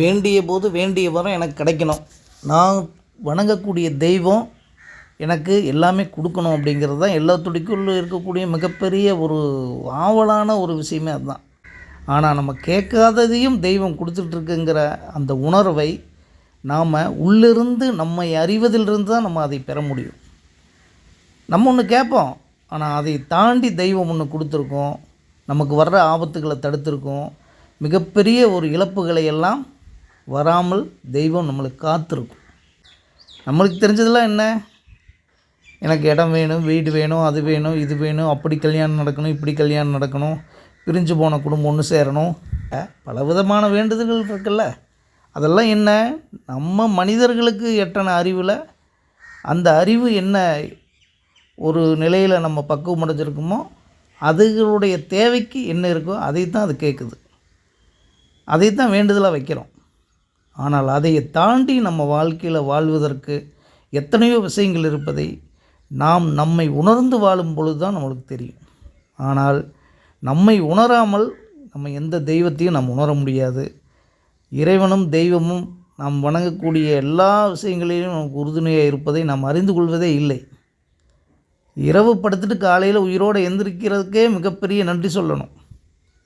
வேண்டிய போது வேண்டிய வரம் எனக்கு கிடைக்கணும். நான் வணங்கக்கூடிய தெய்வம் எனக்கு எல்லாமே கொடுக்கணும் அப்படிங்கிறது தான் எல்லாத்துடைக்குள்ள இருக்கக்கூடிய மிகப்பெரிய ஒரு ஆவலான ஒரு விஷயமே அதுதான். ஆனால் நம்ம கேட்காததையும் தெய்வம் கொடுத்துட்ருக்குங்கிற அந்த உணர்வை நாம் உள்ளிருந்து நம்மை அறிவதிலிருந்து தான் நம்ம அதை பெற முடியும். நம்ம ஒன்று கேட்போம் ஆனால் அதை தாண்டி தெய்வம் ஒன்று கொடுத்துருக்கோம் நமக்கு வர்ற ஆபத்துகளை தடுத்திருக்கோம் மிகப்பெரிய ஒரு இழப்புகளை எல்லாம் வராமல் தெய்வம் நம்மளுக்கு காத்திருக்கும். நம்மளுக்கு தெரிஞ்சதெல்லாம் என்ன? எனக்கு இடம் வேணும் வீடு வேணும் அது வேணும் இது வேணும் அப்படி கல்யாணம் நடக்கணும் இப்படி கல்யாணம் நடக்கணும் பிரிஞ்சு போன குடும்பம் ஒன்று சேரணும். பல விதமான வேண்டுதல்கள் இருக்குல்ல. அதெல்லாம் என்ன? நம்ம மனிதர்களுக்கு எட்டன அறிவில் அந்த அறிவு என்ன ஒரு நிலையில் நம்ம பக்குவம் அடைஞ்சிருக்குமோ அதுகளுடைய தேவைக்கு என்ன இருக்கோ அதை தான் அது கேட்குது அதை தான் வேண்டுதலாக வைக்கிறோம். ஆனால் அதை தாண்டி நம்ம வாழ்க்கையில் வாழ்வதற்கு எத்தனையோ விஷயங்கள் இருப்பதை நாம் நம்மை உணர்ந்து வாழும் பொழுது தான் நம்மளுக்கு தெரியும். ஆனால் நம்மை உணராமல் நம்ம எந்த தெய்வத்தையும் நாம் உணர முடியாது. இறைவனும் தெய்வமும் நாம் வணங்கக்கூடிய எல்லா விஷயங்களிலும் நமக்கு உறுதுணையாக இருப்பதை நாம் அறிந்து கொள்வதே இல்லை. இரவு படுத்துட்டு காலையில் உயிரோடு எந்திரிக்கிறதுக்கே மிகப்பெரிய நன்றி சொல்லணும்.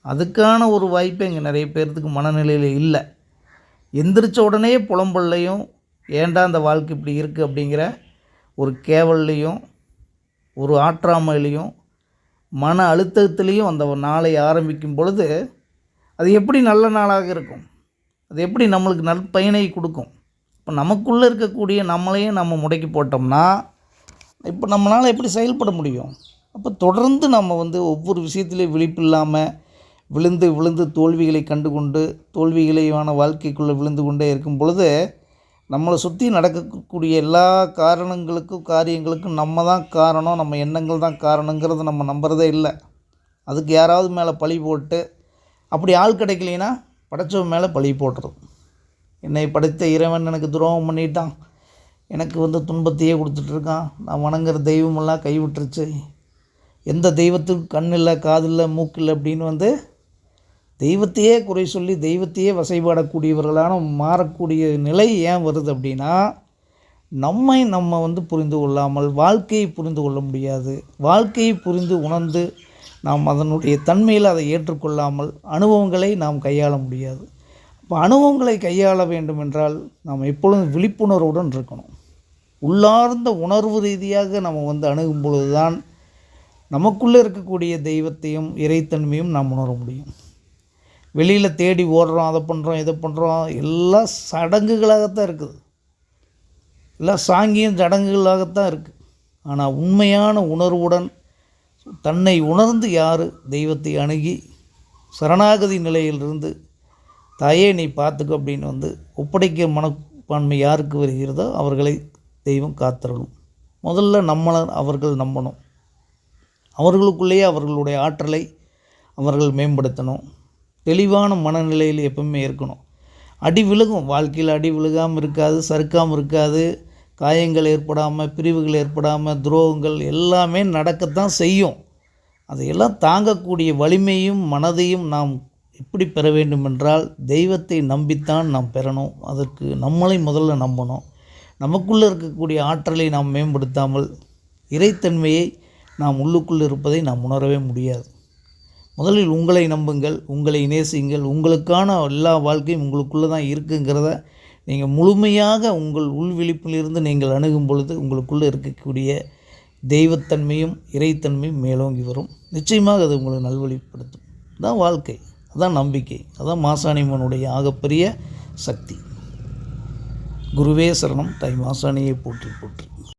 அதுக்கான ஒரு வாய்ப்பே இங்கே நிறைய பேர்த்துக்கு மனநிலையில் இல்லை. எந்திரிச்ச உடனே புலம்பல்லையும் ஏண்டா அந்த வாழ்க்கை இப்படி இருக்குது அப்படிங்கிற ஒரு கேவல்லையும் ஒரு ஆற்றாமையிலையும் மன அழுத்தத்துலேயும் அந்த நாளை ஆரம்பிக்கும் பொழுது அது எப்படி நல்ல நாளாக இருக்கும்? அது எப்படி நம்மளுக்கு நற்பயனை கொடுக்கும்? இப்போ நமக்குள்ளே இருக்கக்கூடிய நம்மளையும் நம்ம முடக்கி போட்டோம்னா இப்போ நம்மளால் எப்படி செயல்பட முடியும்? அப்போ தொடர்ந்து நம்ம வந்து ஒவ்வொரு விஷயத்துலேயும் விழிப்பு இல்லாமல் விழுந்து விழுந்து தோல்விகளை கண்டுகொண்டு தோல்விகளையான வாழ்க்கைக்குள்ளே விழுந்து கொண்டே இருக்கும் பொழுது நம்மளை சுற்றி நடக்கக்கூடிய எல்லா காரணங்களுக்கும் காரியங்களுக்கும் நம்ம தான் காரணம் நம்ம எண்ணங்கள் தான் காரணங்கிறத நம்ம நம்புறதே இல்லை. அதுக்கு யாராவது மேலே பழி போட்டு அப்படி ஆள் கிடைக்கலைன்னா படைச்சவன் மேலே பழி போட்டுறது என்னை படைத்த இறைவன் எனக்கு துரோகம் பண்ணிட்டான். எனக்கு வந்து துன்பத்தையே கொடுத்துட்ருக்கான். நான் வணங்குற தெய்வமெல்லாம் கைவிட்டுருச்சு. எந்த தெய்வத்துக்கும் கண் இல்லை காது இல்லை அப்படின்னு வந்து தெய்வத்தையே குறை சொல்லி தெய்வத்தையே வசைபாடக்கூடியவர்களான மாறக்கூடிய நிலை ஏன் வருது அப்படின்னா நம்மை நம்ம வந்து புரிந்து கொள்ளாமல் வாழ்க்கையை புரிந்து கொள்ள முடியாது. வாழ்க்கையை புரிந்து உணர்ந்து நாம் அதனுடைய தன்மையில் அதை ஏற்றுக்கொள்ளாமல் அனுபவங்களை நாம் கையாள முடியாது. இப்போ அனுபவங்களை கையாள வேண்டும் என்றால் நாம் எப்பொழுதும் விழிப்புணர்வுடன் இருக்கணும். உள்ளார்ந்த உணர்வு ரீதியாக நம்ம வந்து அணுகும் பொழுது தான் நமக்குள்ளே இருக்கக்கூடிய தெய்வத்தையும் இறைத்தன்மையும் நாம் உணர முடியும். வெளியில் தேடி ஓடுறோம் அதை பண்ணுறோம் இதை பண்ணுறோம் எல்லாம் சடங்குகளாகத்தான் இருக்குது. எல்லாம் சாங்கியம் சடங்குகளாகத்தான் இருக்குது ஆனால் உண்மையான உணர்வுடன் தன்னை உணர்ந்து யார்? தெய்வத்தை அணுகி சரணாகதி நிலையிலிருந்து தாயே நீ பார்த்துக்கோ அப்படின்னு வந்து ஒப்படைக்க மனப்பான்மை யாருக்கு வருகிறதோ அவர்களை தெய்வம் காத்திரணும் முதல்ல நம்மளை அவர்கள் நம்பணும். அவர்களுக்குள்ளேயே அவர்களுடைய ஆற்றலை அவர்கள் மேம்படுத்தணும். தெளிவான மனநிலையில் எப்பவுமே இருக்கணும். அடி விழுகும். வாழ்க்கையில் அடி விழுகாமல் இருக்காது சறுக்காமல் இருக்காது. காயங்கள் ஏற்படாமல் பிரிவுகள் ஏற்படாமல் துரோகங்கள் எல்லாமே நடக்கத்தான் செய்யும். அதையெல்லாம் தாங்கக்கூடிய வலிமையும் மனதையும் நாம் எப்படி பெற வேண்டும் என்றால் தெய்வத்தை நம்பித்தான் நாம் பெறணும். அதற்கு நம்மளை முதல்ல நம்பணும். நமக்குள்ளே இருக்கக்கூடிய ஆற்றலை நாம் மேம்படுத்தாமல் இறைத்தன்மையை நாம் உள்ளுக்குள் இருப்பதை நாம் உணரவே முடியாது. முதலில் உங்களை நம்புங்கள் உங்களை நேசிங்கள் உங்களுக்கான எல்லா வாழ்க்கையும் உங்களுக்குள்ளே தான் இருக்குங்கிறத நீங்கள் முழுமையாக உங்கள் உள்விழிப்பிலிருந்து நீங்கள் அணுகும் பொழுது உங்களுக்குள்ளே இருக்கக்கூடிய தெய்வத்தன்மையும் இறைத்தன்மையும் மேலோங்கி வரும். நிச்சயமாக அது உங்களை நல்வழிப்படுத்தும். அதான் வாழ்க்கை அதான் நம்பிக்கை அதான் மாசாணிமனுடைய ஆகப்பெரிய சக்தி. குருவே சரணம் தாய் மாசாணியை போற்றி போற்றி.